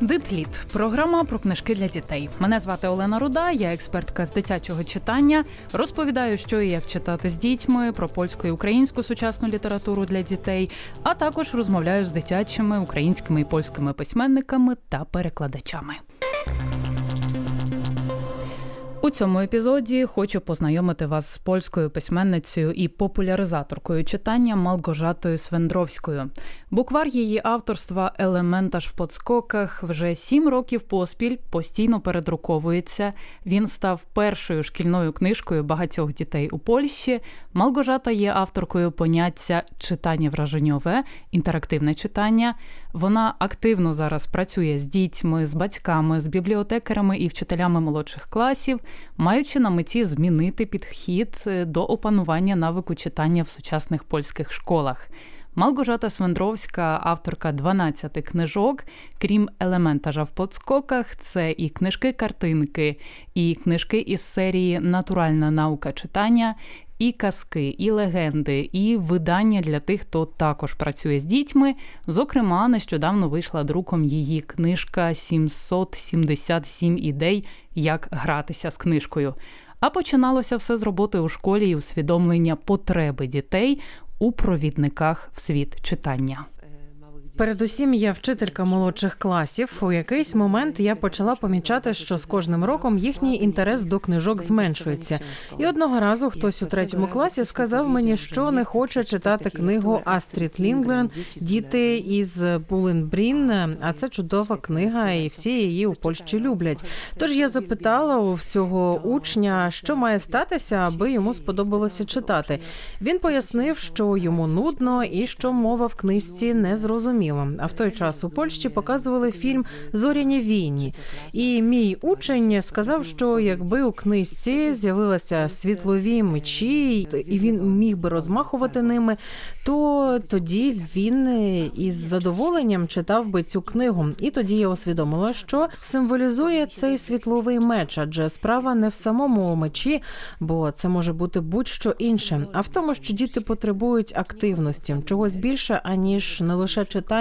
Дитліт програма про книжки для дітей. Мене звати Олена Руда, я експертка з дитячого читання. Розповідаю, що і як читати з дітьми, про польську і українську сучасну літературу для дітей, а також розмовляю з дитячими українськими і польськими письменниками та перекладачами. У цьому епізоді хочу познайомити вас з польською письменницею і популяризаторкою читання Малгожатою Свендровською. Буквар її авторства Елементаж в подскоках вже сім років поспіль постійно передруковується. Він став першою шкільною книжкою багатьох дітей у Польщі. Малгожата є авторкою поняття читання враженьове, інтерактивне читання. Вона активно зараз працює з дітьми, з батьками, з бібліотекарами і вчителями молодших класів, маючи на меті змінити підхід е, до опанування навику читання в сучасних польських школах. Малгожата Свендровська, авторка 12 книжок, крім елементажа в подскоках, це і книжки-картинки, і книжки із серії Натуральна наука читання, і казки, і легенди, і видання для тих, хто також працює з дітьми. Зокрема, нещодавно вийшла друком її книжка «777 ідей, як гратися з книжкою. А починалося все з роботи у школі і усвідомлення потреби дітей у провідниках в світ читання. Передусім, я вчителька молодших класів. У якийсь момент я почала помічати, що з кожним роком їхній інтерес до книжок зменшується. І одного разу хтось у третьому класі сказав мені, що не хоче читати книгу Астрід Лінглен Діти із Буленбрін. А це чудова книга, і всі її у Польщі люблять. Тож я запитала у всього учня, що має статися, аби йому сподобалося читати. Він пояснив, що йому нудно і що мова в книжці не зрозуміла. А в той час у Польщі показували фільм Зоряні війні. І мій учень сказав, що якби у книжці з'явилися світлові мечі, і він міг би розмахувати ними, то тоді він із задоволенням читав би цю книгу. І тоді я усвідомила, що символізує цей світловий меч, адже справа не в самому мечі, бо це може бути будь-що інше, а в тому, що діти потребують активності, чогось більше аніж не лише читання.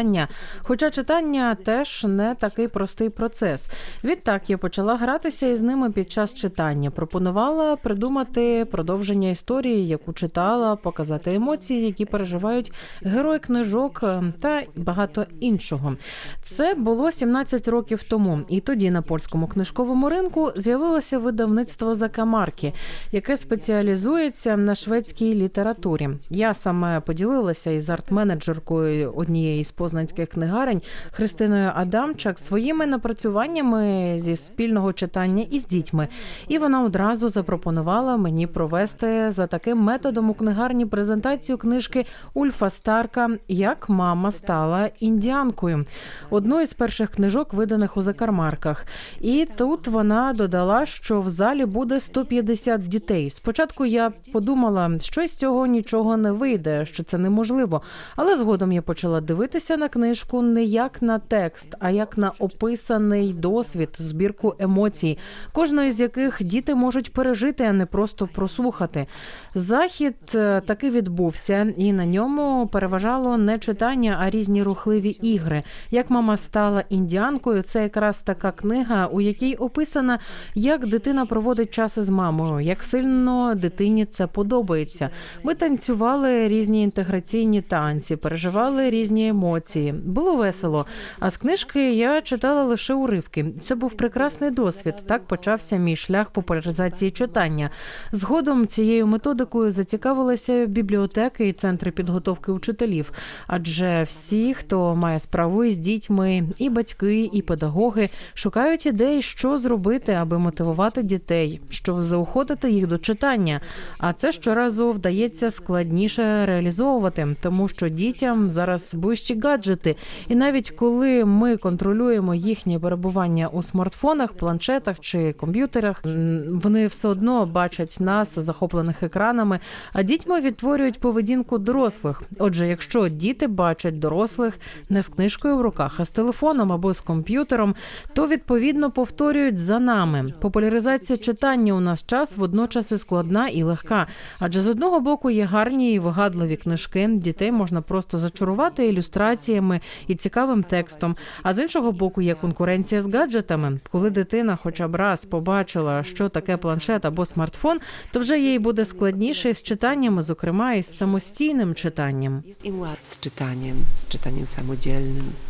Хоча читання теж не такий простий процес. Відтак я почала гратися із ними під час читання. Пропонувала придумати продовження історії, яку читала, показати емоції, які переживають герої книжок е, та багато іншого. Це було 17 років тому, і тоді на польському книжковому ринку з'явилося видавництво Закамарки, яке спеціалізується на шведській літературі. Я саме поділилася із арт-менеджеркою однієї з познанських книгарень Христиною Адамчак своїми напрацюваннями зі спільного читання із дітьми, і вона одразу запропонувала мені провести за таким методом у книгарні презентацію книжки Ульфа Старка Як мама стала індіанкою, одну із перших книжок, виданих у закармарках. І тут вона додала, що в залі буде 150 дітей. Спочатку я подумала, що з цього нічого не вийде, що це неможливо. Але згодом я почала дивитися на книжку не як на текст, а як на описаний досвід, збірку емоцій, кожної з яких діти можуть пережити, а не просто прослухати. Захід е, таки відбувся, і на ньому переважало не читання, а різні рухливі ігри. Як мама стала індіанкою, це якраз така книга, у якій описана, як дитина проводить час із мамою, як сильно дитині це подобається. Ми танцювали різні інтеграційні танці, переживали різні емоції. Було весело. А з книжки я читала лише уривки. Це був прекрасний досвід. Так почався мій шлях популяризації читання. Згодом цією методикою зацікавилися бібліотеки і центри підготовки учителів. Адже всі, хто має справу із дітьми, і батьки, і педагоги шукають ідей, що зробити, аби мотивувати дітей, щоб заохотити їх до читання. А це щоразу вдається складніше реалізовувати, тому що дітям зараз ближче гаджети. І навіть коли ми контролюємо їхнє перебування у смартфонах, планшетах чи комп'ютерах, вони все одно бачать нас захоплених екранами. А дітьми відтворюють поведінку дорослих. Отже, якщо діти бачать дорослих не з книжкою в руках, а з телефоном або з комп'ютером, то відповідно повторюють за нами. Популяризація читання у наш час водночас і складна і легка. Адже з одного боку є гарні і вигадливі книжки. Дітей можна просто зачарувати ілюстраціями і цікавим текстом. А з іншого боку є конкуренція з гаджетами. Коли дитина хоча б раз побачила, що таке планшет або смартфон, то вже їй буде складніше з читаннями, зокрема і з самостійним читанням. З читанням, з читанням czytaniem,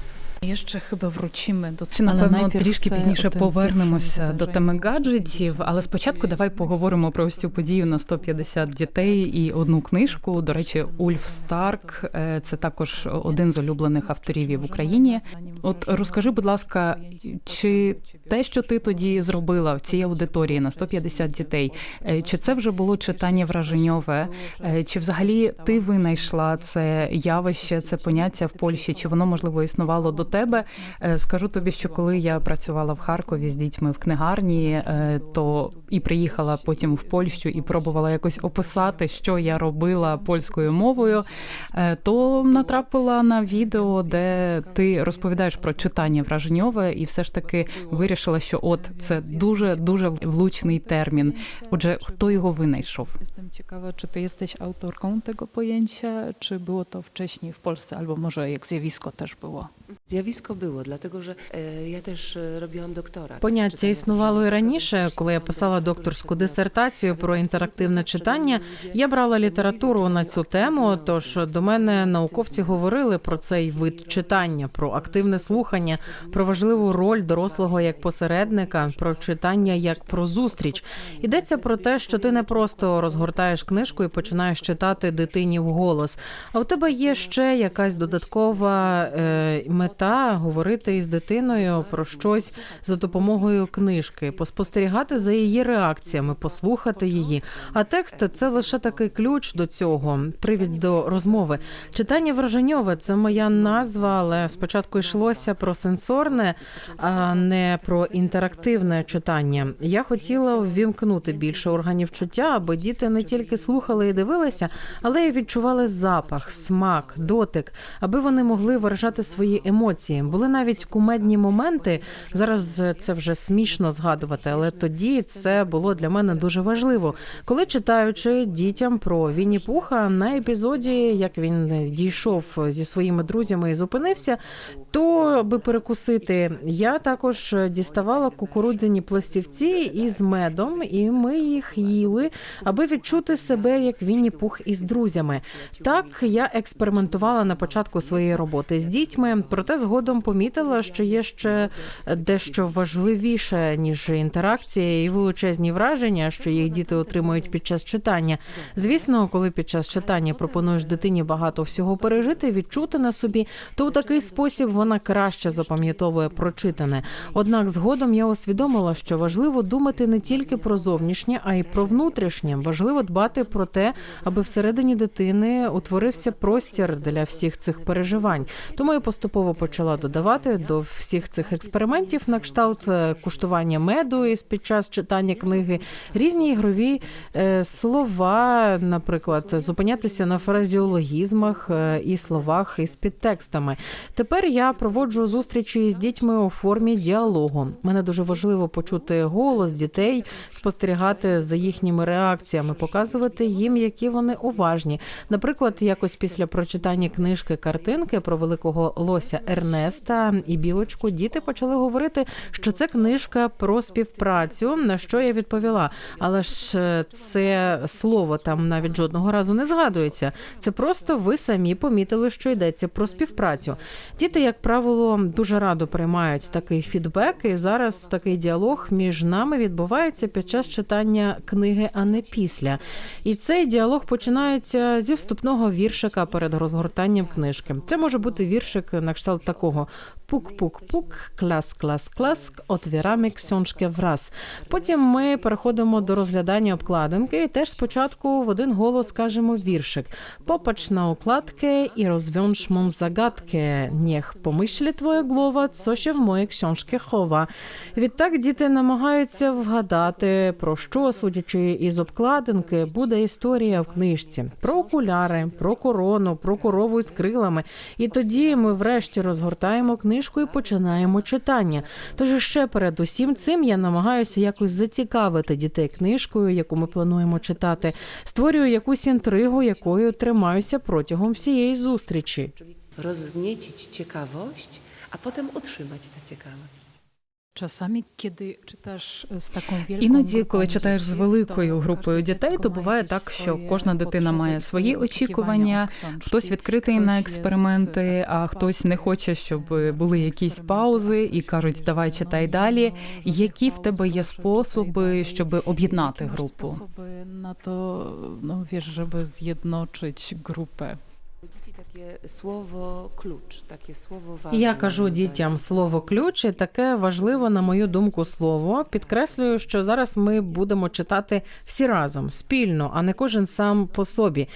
ще хіба вручимо до чи напевно трішки пізніше повернемося до теми гаджетів. Але спочатку давай поговоримо про ось цю подію на 150 дітей і одну книжку. До речі, Ульф Старк е, це також один з улюблених авторів в Україні. От розкажи, будь ласка, чи те, що ти тоді зробила в цій аудиторії на 150 дітей, е, чи це вже було читання враженьове? Е, Чи взагалі ти винайшла це явище, це поняття в Польщі? Чи воно можливо існувало до тебе? Е, Скажу тобі, що коли я працювала в Харкові з дітьми в книгарні, е, то і приїхала потім в Польщу і пробувала якось описати, що я робила польською мовою, е, то натрапила на відео, де ти розповідаєш про читання враженьове, і все ж таки вирішила, що от це дуже дуже влучний термін. Отже, хто його винайшов? Ciekawa, czy ty jesteś autorką tego pojęcia, czy było to wcześniej w Polsce, albo może jak zjawisko też było? Zjawisko było, dlatego że e, ja też e, robiłam doktorat. Поняття існувало і раніше, коли я писала докторську дисертацію про інтерактивне читання. Я брала літературу на цю тему. Тож до мене науковці говорили про цей вид читання, про активне слухання, про важливу роль дорослого як посередника, про читання як про зустріч. Йдеться про те, що ти не просто розгортаєш книжку і починаєш читати дитині вголос, а у тебе є ще якась додаткова е, мета говорити із дитиною про щось за допомогою книжки, поспостерігати за її реакціями, послухати її. А текст це лише такий ключ до цього, привід до розмови. Читання враженьове це моя назва, але спочатку йшлося про сенсорне, а не про інтерактивне читання. Я хотіла ввімкнути більше органів чуття, аби діти не тільки слухали і дивилися, але й відчували запах, смак, дотик, аби вони могли виражати свої емоції. Були навіть кумедні моменти. Зараз це вже смішно згадувати, але тоді це було для мене дуже важливо. Коли читаючи дітям про Вінні Пуха на епізоді, як він дійшов зі своїми друзями і зупинився, то аби перекусити, я також діставала кукурудзяні пластівці із медом, і ми їх їли, аби відчути себе як Вінні Пух із друзями. Так я експериментувала на початку своєї роботи з дітьми, проте згодом помітила, що є ще дещо важливіше ніж інтеракція і величезні враження, що їх діти отримують під час читання. Звісно, коли під час читання пропонуєш дитині багато всього пережити, відчути на собі, то у такий спосіб вона краще запам'ятовує прочитане. Однак згодом я усвідомила, що важливо думати не тільки про зовнішнє, а й про внутрішнє. Важливо дбати про те, аби всередині дитини утворився простір для всіх цих переживань. Тому я поступово почала додавати до всіх цих експериментів на кшталт е, куштування меду із під час читання книги різні ігрові е, слова, наприклад, зупинятися на фразеологізмах е, і словах із підтекстами. Тепер я проводжу зустрічі з дітьми у формі діалогу. Мене дуже важливо почути голос дітей, спостерігати за їхніми реакціями, показувати їм, які вони уважні. Наприклад, якось після прочитання книжки картинки про великого лося Ернеста і білочку, діти почали говорити, що це книжка про співпрацю. На що я відповіла? Але ж е, це слово там навіть жодного разу не згадується. Це просто ви самі помітили, що йдеться про співпрацю. Діти, як правило, дуже радо приймають такий фідбек, і зараз такий діалог між нами відбувається під час читання книги, а не після. І цей діалог починається зі вступного віршика перед розгортанням книжки. Це може бути віршик на кшталт такого: пук-пук-пук, клас-клас-клас, отвірами książkę враз. Потім ми переходимо до розглядання обкладинки, і теж спочатку в один голос кажемо віршик. Na okładkę i rozwiąż mą zagadkę. Niech pomyśli twoja głowa, co się w mojej książce chowa. Відтак діти намагаються вгадати, про що, судячи із обкладинки, буде історія в книжці: про окуляри, про корону, про корову із крилами. І тоді ми врешті розгортаємо книжку і починаємо читання. Тож ще перед усім цим я намагаюся якось зацікавити дітей книжкою, яку ми плануємо читати. Створюю якусь інтригу, якою тримаюся протягом всієї зустрічі. Czyli цікавість, а потім potem та tę Іноді, коли читаєш з великою групою дітей, то буває так, що кожна дитина має свої очікування. Хтось відкритий на експерименти, а хтось не хоче, щоб були якісь паузи і кажуть, давай читай далі. Які в тебе є способи, щоб об'єднати групу? sposoby na to, no wiesz, żeby zjednoczyć Я кажу дітям слово ключ, і таке важливе, на мою думку, слово. Підкреслюю, що зараз ми будемо читати всі разом, спільно, а не кожен сам по собі.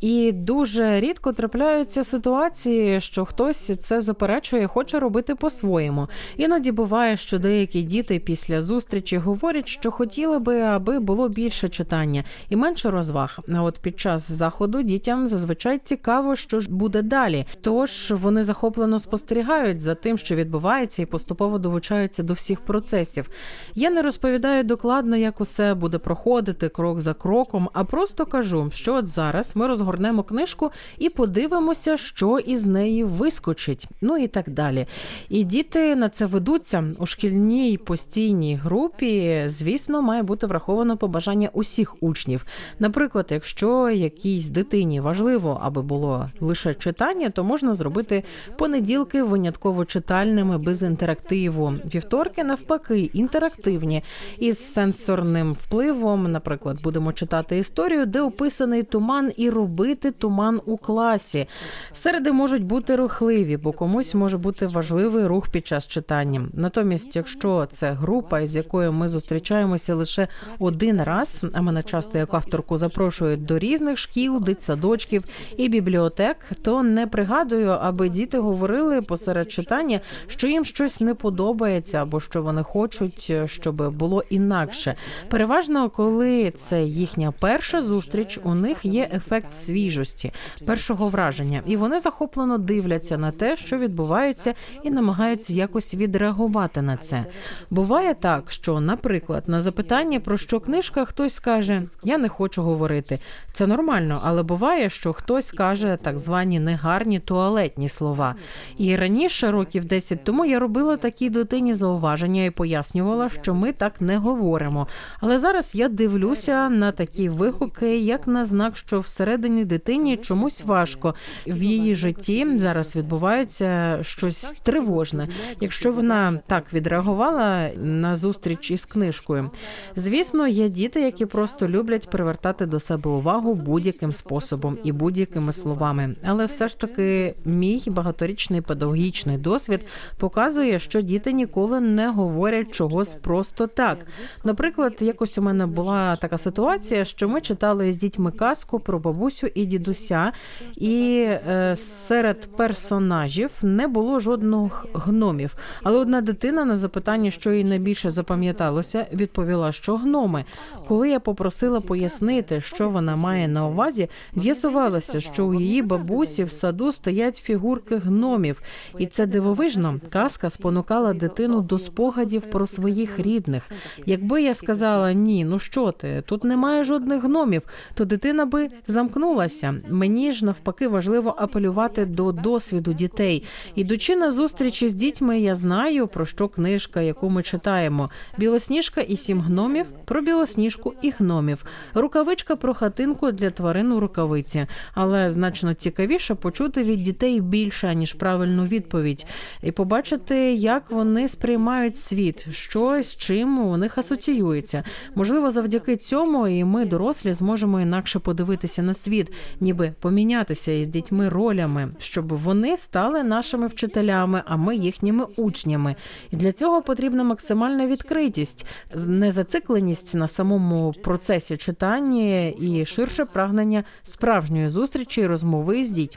І дуже рідко трапляються ситуації, що хтось це заперечує, хоче робити по-своєму. Іноді буває, що деякі діти після зустрічі говорять, що хотіли би, аби було більше читання і менше розваг. А от під час заходу дітям зазвичай цікаво, що ж буде далі. Тож вони захоплено спостерігають за тим, що відбувається, і поступово долучаються до всіх процесів. Я не розповідаю докладно, як усе буде проходити крок за кроком, а просто кажу, що от зараз ми розгорнемо книжку і подивимося, що із неї вискочить. Ну і так далі. І діти на це ведуться у шкільній постійній групі. Звісно, має бути враховано побажання усіх учнів. Наприклад, якщо якійсь дитині важливо, аби було лише читання, то можна зробити понеділки винятково читальними без інтерактиву. Вівторки навпаки інтерактивні із сенсорним впливом. Наприклад, будемо читати історію, де описаний туман, і робити туман у класі. Середи можуть бути рухливі, бо комусь може бути важливий рух під час читання. Натомість, якщо це група, з якою ми зустрічаємося лише один раз, а мене часто як авторку запрошують до різних шкіл, дитсадочків і бібліотек, то не пригадую, аби діти говорили посеред читання, що їм щось не подобається, або що вони хочуть, щоб було інакше. Переважно, коли це їхня перша зустріч, у них є ефект свіжості, першого враження, і вони захоплено дивляться на те, що відбувається, і намагаються якось відреагувати на це. Буває так, що, наприклад, на запитання про що книжка, хтось скаже: Я не хочу говорити. Це нормально, але буває, що хтось каже так звані негарні туалетні слова. І раніше, років 10 тому, я робила такій дитині зауваження і пояснювала, що ми так не говоримо. Але зараз я дивлюся на такі вигуки, як на знак, що всередині дитині чомусь важко. В її житті зараз відбувається щось тривожне. Якщо вона так відреагувала на зустріч із книжкою, звісно, є діти, які просто люблять привертати до себе увагу будь-яким способом і будь-якими словами. Але все ж таки, мій багаторічний педагогічний досвід показує, що діти ніколи не говорять чогось просто так. Наприклад, якось у мене була така ситуація, що ми читали з дітьми казку про бабусю і дідуся, і е, серед персонажів не було жодних гномів. Але одна дитина на запитання, що їй найбільше запам'яталося, відповіла, що гноми. Коли я попросила пояснити, що вона має на увазі, з'ясувалося, що у її бабусі в саду стоять фігурки гномів, і це дивовижно. Казка спонукала дитину до спогадів про своїх рідних. Якби я сказала ні, ну що ти, тут немає жодних гномів, то дитина би замкнулася. Мені ж навпаки важливо апелювати до досвіду дітей. Ідучи на зустрічі з дітьми, я знаю про що книжка, яку ми читаємо: Білосніжка і сім гномів про білосніжку і гномів, рукавичка про хатинку для тварин у рукавиці. Але значно значно цікавіше почути від дітей більше ніж правильну відповідь, і побачити, як вони сприймають світ, що з чим у них асоціюється. Можливо, завдяки цьому і ми, дорослі, зможемо інакше подивитися на світ, ніби помінятися із дітьми ролями, щоб вони стали нашими вчителями, а ми їхніми учнями. І для цього потрібна максимальна відкритість, незацикленість на самому процесі читання і ширше прагнення справжньої зустрічі і розмови з дітьми.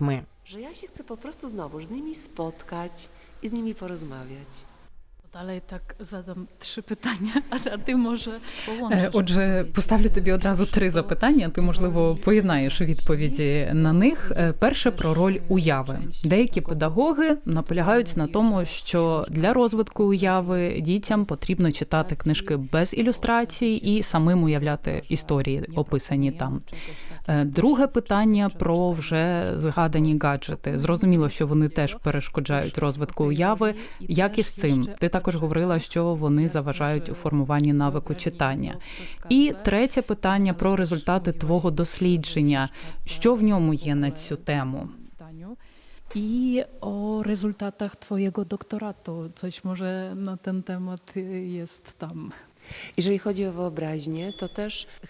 Że ja się chcę po prostu znowu z nimi spotkać i z nimi porozmawiać. Dalej tak zadam trzy pytania, a, a ty może Е. Отже, поставлю тобі одразу три запитання. Ти можливо поєднаєш відповіді на них. Перше про роль уяви. Деякі педагоги наполягають на тому, що для розвитку уяви дітям потрібно читати книжки без ілюстрацій і самим уявляти історії, описані там. Е, Друге питання про вже згадані гаджети. Зрозуміло, що вони теж перешкоджають розвитку уяви. Як із цим? Ти також говорила, що вони заважають у формуванні навику читання. І третє питання про результати твого дослідження. Що в ньому є на цю тему? I o rezultatach Twojego doktoratu. Coś może na ten y, jest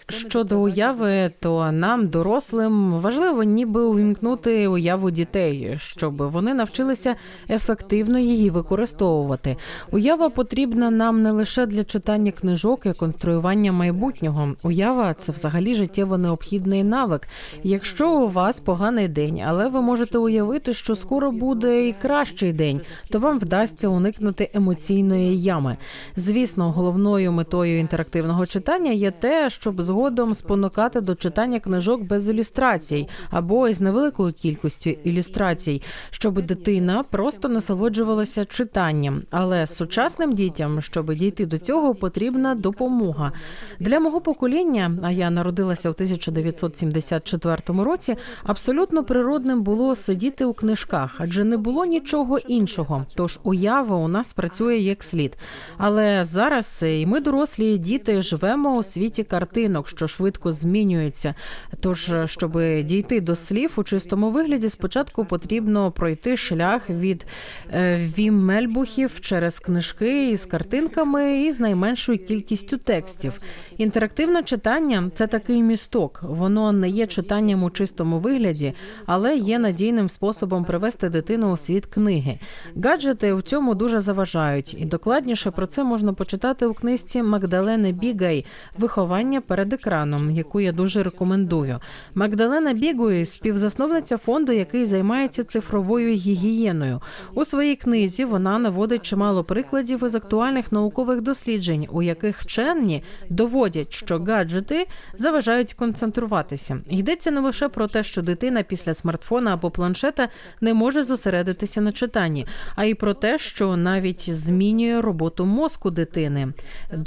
Щодо уяви, то нам, дорослим, важливо ніби увімкнути уяву дітей, щоб вони навчилися ефективно її використовувати. Уява потрібна нам не лише для читання книжок і конструювання майбутнього. Уява це взагалі життєво необхідний навик. Якщо у вас поганий день, але ви можете уявити, що скоро буде і кращий день, то вам вдасться уникнути емоційної ями. Звісно, головною метою інтерактивного читання є те, щоб згодом спонукати до читання книжок без ілюстрацій або із невеликою кількістю ілюстрацій, щоб дитина просто насолоджувалася читанням. Але сучасним дітям, щоб дійти до цього, потрібна допомога. Для мого покоління, а я народилася у 1974 році, абсолютно природним було сидіти у книжках, адже не було нічого іншого. Тож уява у нас працює як слід. Але зараз і ми, дорослі і діти, живемо у світі картинок, що швидко змінюються. Тож, щоб дійти до слів у чистому вигляді, спочатку потрібно пройти шлях від е, віммельбухів через книжки із картинками і з найменшою кількістю текстів. Інтерактивне читання це такий місток. Воно не є читанням у чистому вигляді, але є надійним способом привести дитину у світ книги. Гаджети у цьому дуже заважають, і докладніше про це можна почитати у книжці Магдалени Бігай Виховання перед екраном, яку я дуже рекомендую. Магдалена Бігуй співзасновниця фонду, який займається цифровою гігієною. У своїй книзі вона наводить чимало прикладів із актуальних наукових досліджень, у яких вчені доводять, що гаджети заважають концентруватися. Йдеться не лише про те, що дитина після смартфона або планшета не може зосередитися на читанні, а й про те, що навіть змінює роботу мозку дитини.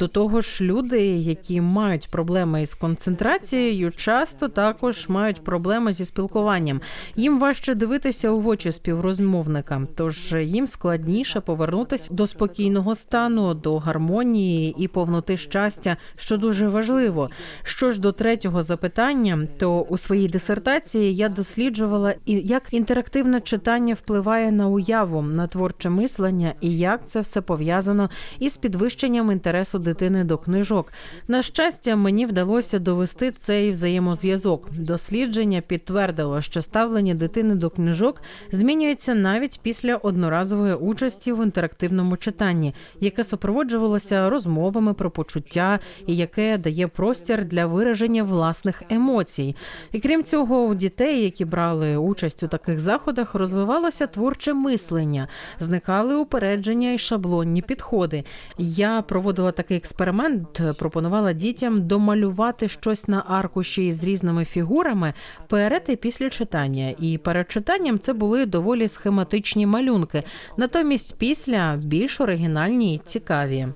До того ж, люди, які мають проблеми із концентрацією, часто також мають проблеми зі спілкуванням. Їм важче дивитися у очі співрозмовника, тож їм складніше повернутися до спокійного стану, до гармонії і повноти щастя, що дуже важливо. Що ж до третього запитання, то у своїй дисертації я досліджувала і як інтерактивне читання впливає на уяву, на творче мислення і як це все пов'язано із підвищенням інтересу дитини до книжок. На щастя, мені вдалося довести цей взаємозв'язок. Дослідження підтвердило, що ставлення дитини до книжок змінюється навіть після одноразової участі в інтерактивному читанні, яке супроводжувалося розмовами про почуття і яке дає простір для вираження власних емоцій. І крім цього, у дітей, які брали участь у таких заходах, розвивалося творче мислення, зникали упередження і шаблонні підходи. Я проводила такий експеримент, пропонувала дітям домалювати щось на аркуші з різними фігурами перед і після читання. І перед читанням це були доволі схематичні малюнки. Натомість після більш оригінальні і цікаві.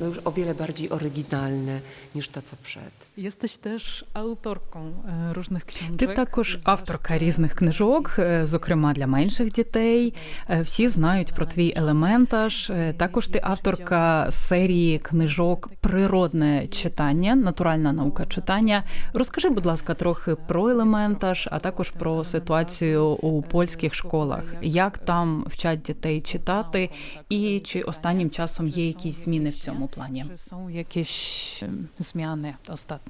Ну, no już o ніж та oryginalne Jesteś też autorką e, różnych książek. Ти також авторка різних книжок, е, зокрема для менших дітей. Е, Всі знають про твій елементаж. Е, Також ти авторка серії книжок Природне читання, натуральна наука читання. Розкажи, будь ласка, трохи про елементаж, а також про ситуацію у польських школах. Як там вчать дітей читати, і чи останнім часом є якісь зміни в цьому плані? Czy są jakieś em,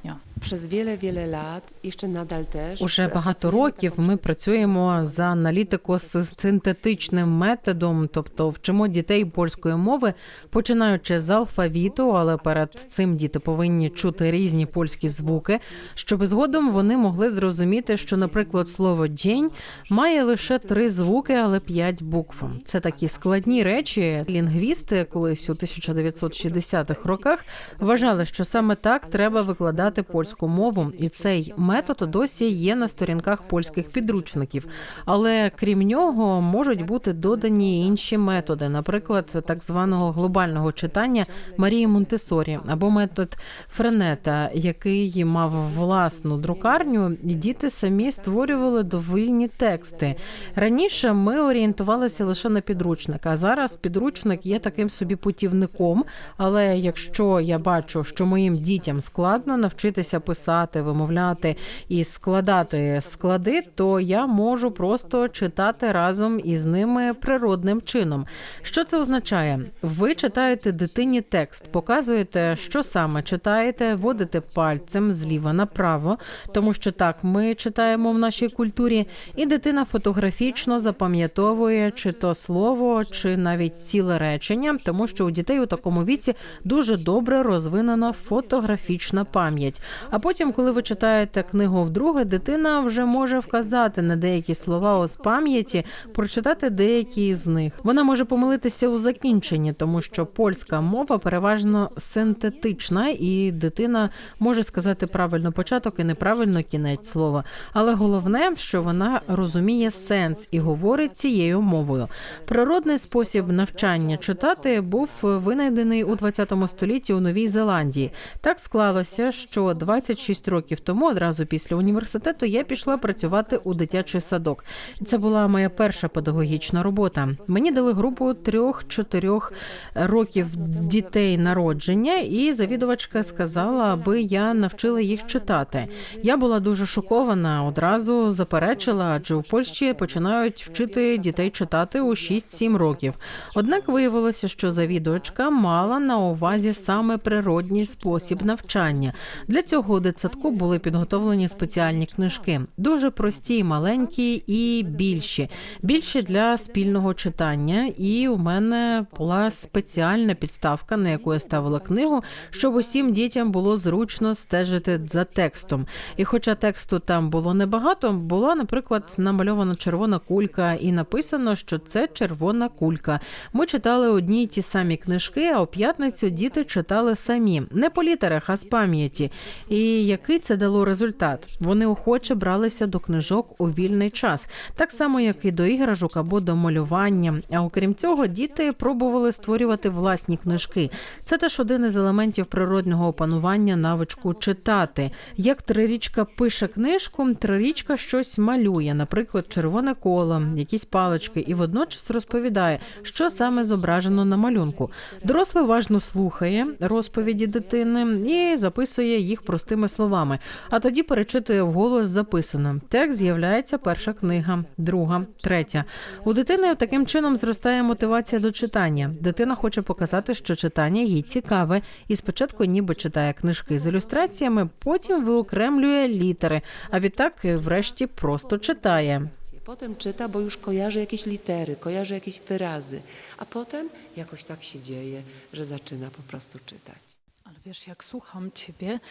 zmiany ostatnio? Przez wiele, wiele lat, jeszcze nadal też. Уже багато років ми працюємо за аналітико з синтетичним методом, тобто вчимо дітей польської мови, починаючи з алфавіту, але перед цим діти повинні чути різні польські звуки, щоб згодом вони могли зрозуміти, що, наприклад, слово день має лише три звуки, але п'ять букв. Це такі складні речі. Лінгвісти колись у 1960-х роках вважали, що саме так треба викладати польську мову, і цей метод досі є на сторінках польських підручників. Але крім нього можуть бути додані інші методи, наприклад, так званого глобального читання Марії Монтесорі або метод Френета, який мав власну друкарню, і діти самі створювали довільні тексти. Раніше ми орієнтувалися лише на підручник, а зараз підручник є таким собі путівником. Але якщо я бачу, що моїм дітям складно навчитися писати, вимовляти і складати склади, то я можу просто читати разом із ними природним чином. Що це означає? Ви читаєте дитині текст, показуєте, що саме читаєте, водите пальцем зліва направо, тому що так ми читаємо в нашій культурі, і дитина фотографічно запам'ятовує чи то слово, чи навіть ціле речення, тому що у дітей у такому віці дуже добре розвинена фотографічна пам'ять. А потім, коли ви читаєте книгу вдруге, дитина вже може вказати на деякі слова з пам'яті, прочитати деякі з них. Вона може помилитися у закінченні, тому що польська мова переважно синтетична, і дитина може сказати правильно початок і неправильно кінець слова. Але головне, що вона розуміє сенс і говорить цією мовою. Природний спосіб навчання читати був винайдений у 20 столітті у Новій Зеландії. Так склалося, що 26 років тому, одразу після університету, я пішла працювати у дитячий садок. Це була моя перша педагогічна робота. Мені дали групу трьох-чотирьох років дітей народження, і завідувачка сказала, аби я навчила їх читати. Я була дуже шокована, одразу заперечила, адже у Польщі починають вчити дітей читати у 6-7 років. Однак виявилося, що завідувачка мала на увазі саме природній спосіб навчання. Для цього у дитсадку були підготовлені спеціальні книжки, дуже прості, маленькі і більші, більші для спільного читання. І у мене була спеціальна підставка, на яку я ставила книгу, щоб усім дітям було зручно стежити за текстом. І хоча тексту там було небагато, була, наприклад, намальована червона кулька, і написано, що це червона кулька. Ми читали одні й ті самі книжки, а у п'ятницю діти читали самі, не по літерах, а з пам'яті. І який це дало результат? Вони охоче бралися до книжок у вільний час, так само як і до іграшок або до малювання. А окрім цього, діти пробували створювати власні книжки. Це теж один із елементів природнього опанування навичку читати. Як трирічка пише книжку, трирічка щось малює, наприклад, червоне коло, якісь палички, і водночас розповідає, що саме зображено на малюнку. Дорослий уважно слухає розповіді дитини і записує їх простими словами. А тоді перечитує вголос записано. Текст з'являється перша книга, друга, третя. У дитини таким чином зростає мотивація до читання. Дитина хоче показати, що читання їй цікаве, і спочатку ніби читає книжки з ілюстраціями, потім виокремлює літери, а відтак, врешті, просто читає. Potem czyta, bo już kojarzy jakieś litery, kojarzy jakieś wyrazy, a potem jakoś tak się dzieje, że zaczyna po prostu czytać.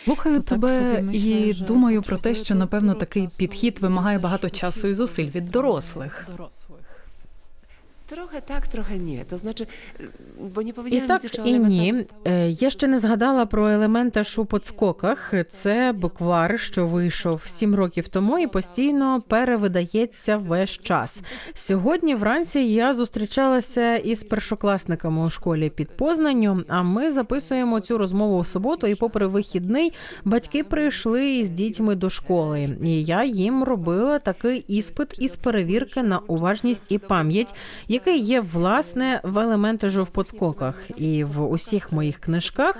Слухаю То тебе і думаю про те, що напевно такий підхід вимагає багато часу і зусиль від дорослих, дорослих. Trochę tak, trochę nie. To znaczy, y, bo І так, і ні. Е, Я ще не згадала про елементаж у подскоках. Це буквар, що вийшов сім років тому і постійно перевидається весь час. Сьогодні вранці я зустрічалася із першокласниками у школі під Познанню. А ми записуємо цю розмову у суботу. І, попри вихідний, батьки прийшли із дітьми до школи. І я їм робила такий іспит із перевірки на уважність і пам'ять, який є власне в елементажу в подскоках і в усіх моїх книжках,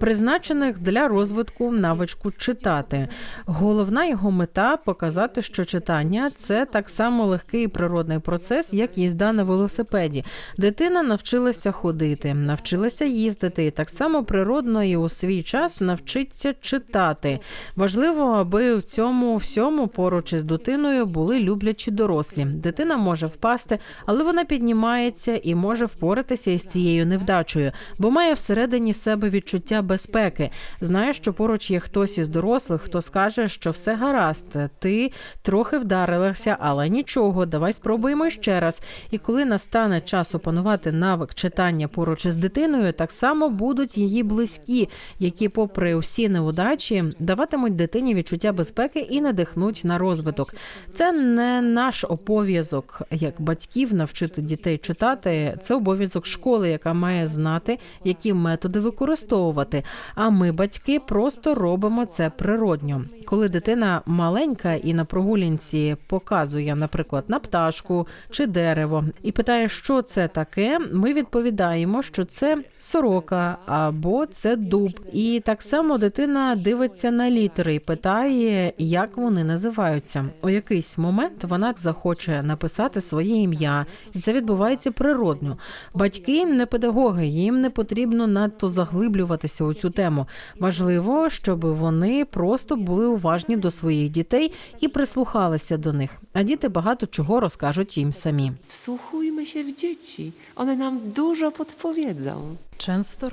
призначених для розвитку навичку читати. Головна його мета показати, що читання це так само легкий природний процес, як їзда на велосипеді. Дитина навчилася ходити, навчилася їздити, і так само природно і у свій час навчиться читати. Важливо, аби в цьому всьому поруч із дитиною були люблячі дорослі. Дитина може впасти, але вона піднімається і може впоратися із цією невдачею, бо має всередині себе відчуття безпеки. Знає, що поруч є хтось із дорослих, хто скаже, що все гаразд, ти трохи вдарилася, але нічого, давай спробуємо ще раз. І коли настане час опанувати навик читання поруч із дитиною, так само будуть її близькі, які, попри всі неудачі, даватимуть дитині відчуття безпеки і надихнуть на розвиток. Це не наш обов'язок як батьків навчити дітей читати. Це обов'язок школи, яка має знати, які методи використовувати. А ми, батьки, просто робимо це природньо. Коли дитина маленька і на прогулянці показує, наприклад, на пташку чи дерево, і питає, що це таке, ми відповідаємо, що це сорока або це дуб. І так само дитина дивиться на літери і питає, як вони називаються. У якийсь момент вона захоче написати своє ім'я, і це відбувається природньо. Батьки не педагоги, їм не потрібно надто заглиблюватися у цю тему. Важливо, щоб вони просто були уважні до своїх дітей і прислухалися до них. А діти багато чого розкажуть їм самі. W dzieci. One nam dużo podpowiedzą. Często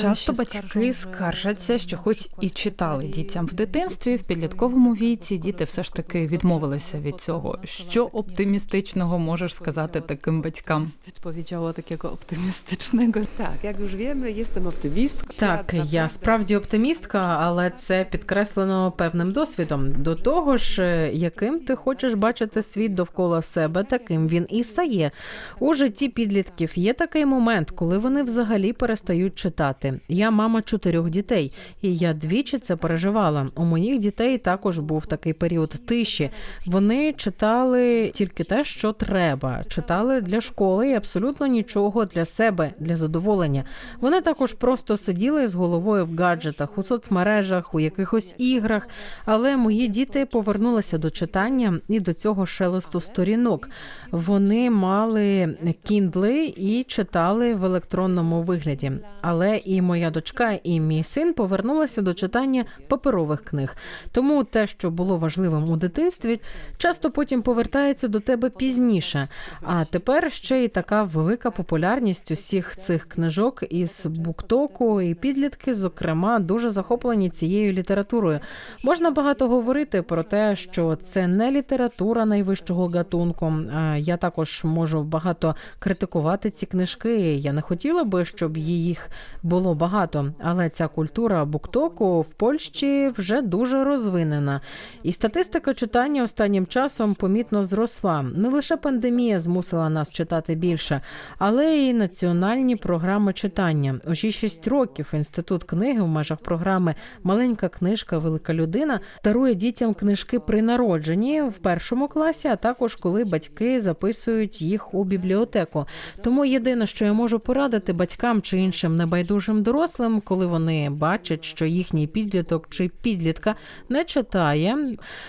Часто się батьки скаржаться, що хоч і читали дітям в дитинстві, в підлітковому віці діти все ж таки відмовилися від цього. Що оптимістичного можеш сказати таким батькам? Powiedziała takiego optymistycznego. Tak, jak już wiemy, jestem optymistką. Так, я справді оптимістка, але це підкреслено певним досвідом. До того ж, е, яким ти хочеш бачити світ довкола себе, таким він і стає. У житті підлітків є такий момент, коли вони взагалі перестають читати. Я мама чотирьох дітей, і я двічі це переживала. У моїх дітей також був такий період тиші. Вони читали тільки те, що треба, читали для школи і абсолютно нічого для себе, для задоволення. Вони також просто сиділи з головою в гаджетах, у соцмережах, у якихось іграх. Але мої діти повернулися до читання і до цього шелесту сторінок. Вони мали кіндли і читали в електронному вигляді. Але і моя дочка, і мій син повернулися до читання паперових книг. Тому те, що було важливим у дитинстві, часто потім повертається до тебе пізніше. А тепер ще й така велика популярність усіх цих книжок із буктоку, і підлітки, зокрема, дуже захоплені цією літературою. Можна багато говорити про те, що це не література найвищого гатунку. Я також можу багато критикувати ці книжки. Я не хотіла би, щоб їх було багато, але ця культура буктоку в Польщі вже дуже розвинена. І статистика читання останнім часом помітно зросла. Не лише пандемія змусила нас читати більше, але й національні програми читання. Уже 6 років інститут книги в межах програми Маленька книжка, велика людина дарує дітям книжки при народженні в першому класі, а також коли батьки записують їх у бібліотеку. Тому єдине, що я можу порадити батькам чи іншим небайдужим дорослим, коли вони бачать, що їхній підліток чи підлітка не читає,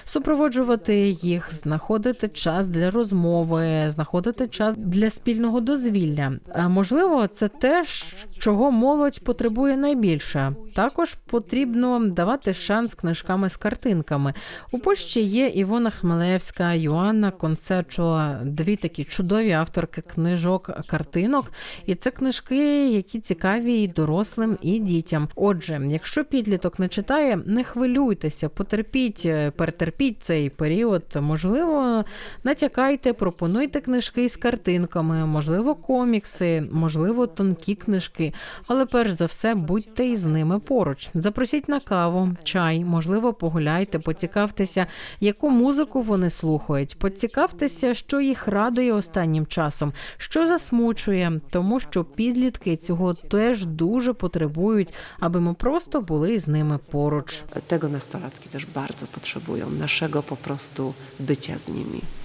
супроводжувати їх, знаходити час для розмови, знаходити час для спільного дозвілля. А можливо, це те, чого молодь потребує найбільше. Також потрібно давати шанс книжками з картинками. У Польщі є Івона Хмелевська, Йоанна Концечуа, дві такі чудові авторки книжок картинок. І це книжки, які цікаві і дорослим, і дітям. Отже, якщо підліток не читає, не хвилюйтеся, потерпіть, е, перетерпіть цей період. Можливо, натякайте, пропонуйте книжки з картинками, можливо, комікси, можливо, тонкі книжки. Але перш за все будьте із ними поруч. Запросіть на каву, чай, можливо, погуляйте, поцікавтеся, яку музику вони слухають. Поцікавтеся, що їх радує останнім часом, що засмучує, тому що підлітки цього теж дуже потребують, аби ми просто були з ними поруч. Tego nastolatki też bardzo potrzebują, naszego po prostu bycia z nimi.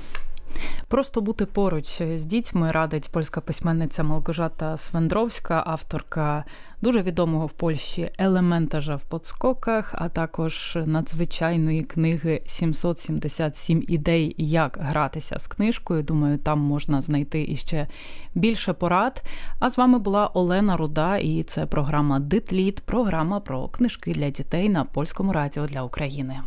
Просто бути поруч з дітьми радить польська письменниця Малгожата Свендровська, авторка дуже відомого в Польщі елементажа в подскоках, а також надзвичайної книги 777 ідей, як гратися з книжкою. Думаю, там можна знайти іще більше порад. А з вами була Олена Руда, і це програма Дитліт, програма про книжки для дітей на польському радіо для України.